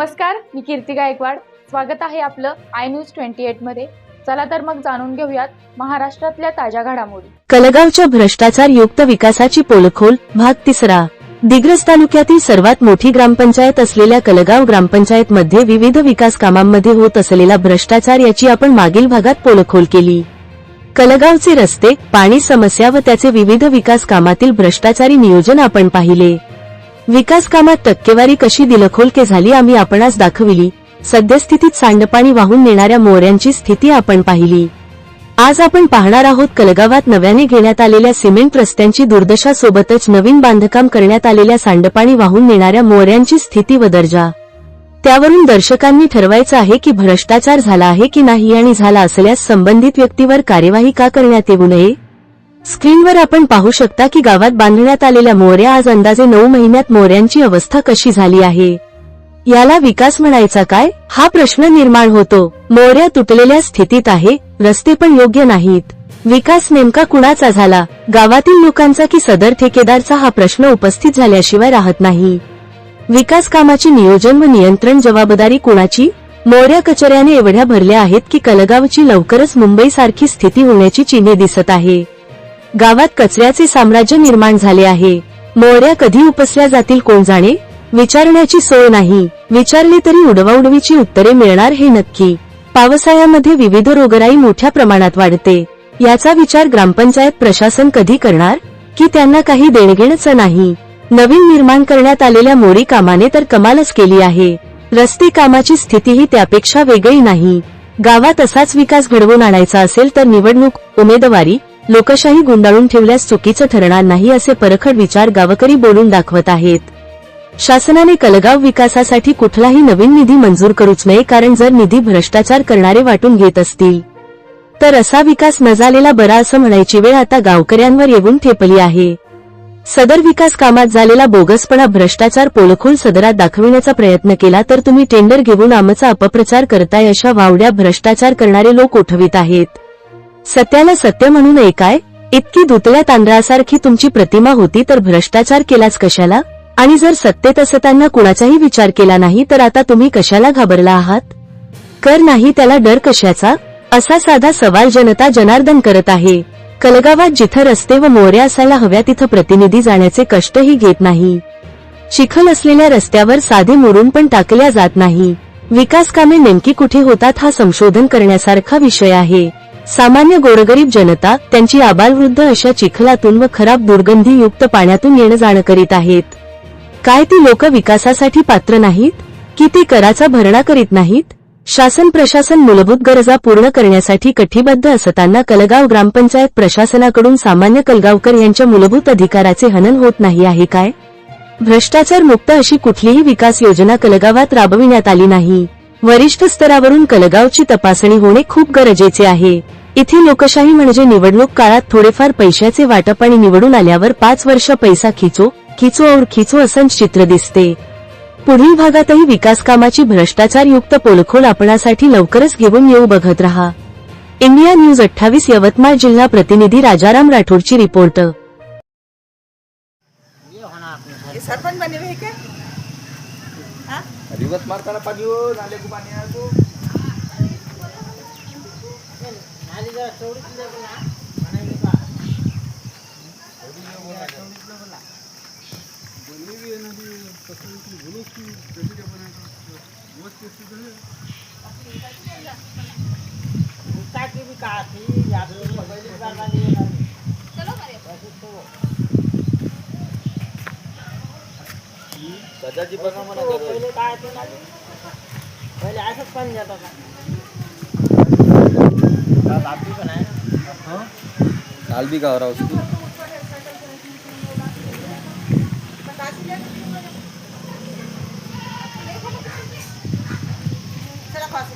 नमस्कार मी कीर्ती गायकवाड. स्वागत आहे आपलं आय न्यूज ट्वेंटी एटमध्ये. चला तर मग जाणून घेऊयात महाराष्ट्रातल्या ताज्या घडामोडी. कलगावच्या भ्रष्टाचार युक्त विकासाची पोलखोल भाग तिसरा. दिग्रस तालुक्यातील सर्वात मोठी ग्रामपंचायत असलेल्या कलगाव ग्रामपंचायत मध्ये विविध विकास कामांमध्ये होत असलेला भ्रष्टाचार याची आपण मागील भागात पोलखोल केली. कलगावचे रस्ते पाणी समस्या व त्याचे विविध विकास कामातील भ्रष्टाचारी नियोजन आपण पाहिले. विकास कामात टक्केवारी कशी दिलखोलके झाली आम्ही आपणास दाखविली. सद्यस्थितीत सांडपाणी वाहून नेणाऱ्या मोऱ्यांची स्थिती आपण पाहिली. आज आपण पाहणार आहोत कलगावात नव्याने घेण्यात आलेल्या सिमेंट रस्त्यांची दुर्दशा सोबतच नवीन बांधकाम करण्यात आलेल्या सांडपाणी वाहून नेणाऱ्या मोऱ्यांची स्थिती व दर्जा. त्यावरून दर्शकांनी ठरवायचं आहे की भ्रष्टाचार झाला आहे की नाही आणि झाला असल्यास संबंधित व्यक्तीवर कार्यवाही का करण्यात येऊ नये? स्क्रीनवर आपण पाहू शकता की गावात बांधण्यात आलेल्या मोऱ्या आज अंदाजे नऊ महिन्यात मोऱ्यांची अवस्था कशी झाली आहे? याला विकास म्हणायचा काय? हा प्रश्न निर्माण होतो. मोऱ्या तुटलेल्या स्थितीत आहे रस्ते पण योग्य नाहीत. विकास नेमका कुणाचा झाला? गावातील लोकांचा की सदर ठेकेदारचा हा प्रश्न उपस्थित झाल्याशिवाय राहत नाही. विकास कामाची नियोजन व नियंत्रण जबाबदारी कुणाची? मोऱ्या कचऱ्याने एवढ्या भरल्या आहेत की कलगावची लवकरच मुंबईसारखी स्थिती होण्याची चिन्हे दिसत आहे. गावात कचऱ्याचे साम्राज्य निर्माण झाले आहे. मोऱ्या कधी उपसल्या जातील कोण जाणे? विचारण्याची सोय नाही. विचारले तरी उडवाउडवीची उत्तरे मिळणार हे नक्की. पावसाळ्यामध्ये विविध रोगराई मोठ्या प्रमाणात वाढते. याचा विचार ग्रामपंचायत प्रशासन कधी करणार? की त्यांना काही देणगेणच नाही? नवीन निर्माण करण्यात आलेल्या मोरी कामाने तर कमालच केली आहे. रस्ते कामाची स्थितीही त्यापेक्षा वेगळी नाही. गावात असाच विकास घडवून आणायचा असेल तर निवडणूक उमेदवारी लोकशाही गुंडाळून ठेवल्यास चुकीचं ठरणार नाही असे परखड विचार गावकरी बोलून दाखवत आहेत. शासनाने कलगाव विकासासाठी कुठलाही नवीन निधी मंजूर करूच नये कारण जर निधी भ्रष्टाचार करणारे वाटून घेत असतील. तर असा विकास न झालेला बरा असं म्हणायची वेळ आता गावकऱ्यांवर येऊन ठेपली आहे. सदर विकास कामात झालेला बोगसपणा भ्रष्टाचार पोलखोल सदरात दाखविण्याचा प्रयत्न केला तर तुम्ही टेंडर घेऊन आमचा अपप्रचार करताय अशा वावड्या भ्रष्टाचार करणारे लोक उठवित आहेत. सत्याला सत्य म्हणूनय काय? इतकी दुतळ्या तांदळासारखी तुमची प्रतिमा होती तर भ्रष्टाचार केलाच कशाला? आणि जर सत्तेत असताना कुणाचाही विचार केला नाही तर आता तुम्ही कशाला घाबरला आहात? कर नाही त्याला डर कशाचा? असा साधा सवाल जनता जनार्दन करत आहे. कलगावात जिथं रस्ते व मोऱ्या असायला हव्या तिथं प्रतिनिधी जाण्याचे कष्टही घेत नाही. चिखल असलेल्या रस्त्यावर साधे मोडून पण टाकल्या जात नाही. विकास कामे नेमकी कुठे होतात हा संशोधन करण्यासारखा विषय आहे. सामान्य गोरगरीब जनता त्यांची आबालवृद्ध अशा चिखलातून व खराब दुर्गंधीयुक्त पाण्यातून येणं जाणं करीत आहेत. काय ती लोक विकासासाठी पात्र नाहीत? की ते कराचा भरणा करीत नाहीत? शासन प्रशासन मूलभूत गरजा पूर्ण करण्यासाठी कटिबद्ध असताना कलगाव ग्रामपंचायत प्रशासनाकडून सामान्य कलगावकर यांच्या मूलभूत अधिकाराचे हनन होत नाही आहे काय? भ्रष्टाचार मुक्त अशी कुठलीही विकास योजना कलगावात राबविण्यात आली नाही. वरिष्ठ स्तरावरून कलगावची तपासणी होणे खूप गरजेचे आहे. इथे लोकशाही म्हणजे निवडणूक काळात थोडेफार पैशाचे वाटप आणि निवडून आल्यावर पाच वर्ष पैसा खिचो खिचो और खिचो असं चित्र दिसते. पुढील भागातही विकास कामाची भ्रष्टाचारयुक्त पोलखोल आपणासाठी लवकरच घेऊन येऊ बघत रहा. इंडिया न्यूज अठ्ठावीस यवतमाळ जिल्हा प्रतिनिधी राजाराम राठोडची रिपोर्ट. सरपंच बने हुए हैं क्या हाँ? रिवर्स मारताना पाणी हो नाले को पाणी आहे तो सजाची बघा मला पहिले काय ते ना पहिले असंच पाणी जात होता बापी पण आहे ना काल बी गाव राहू चला फास्ट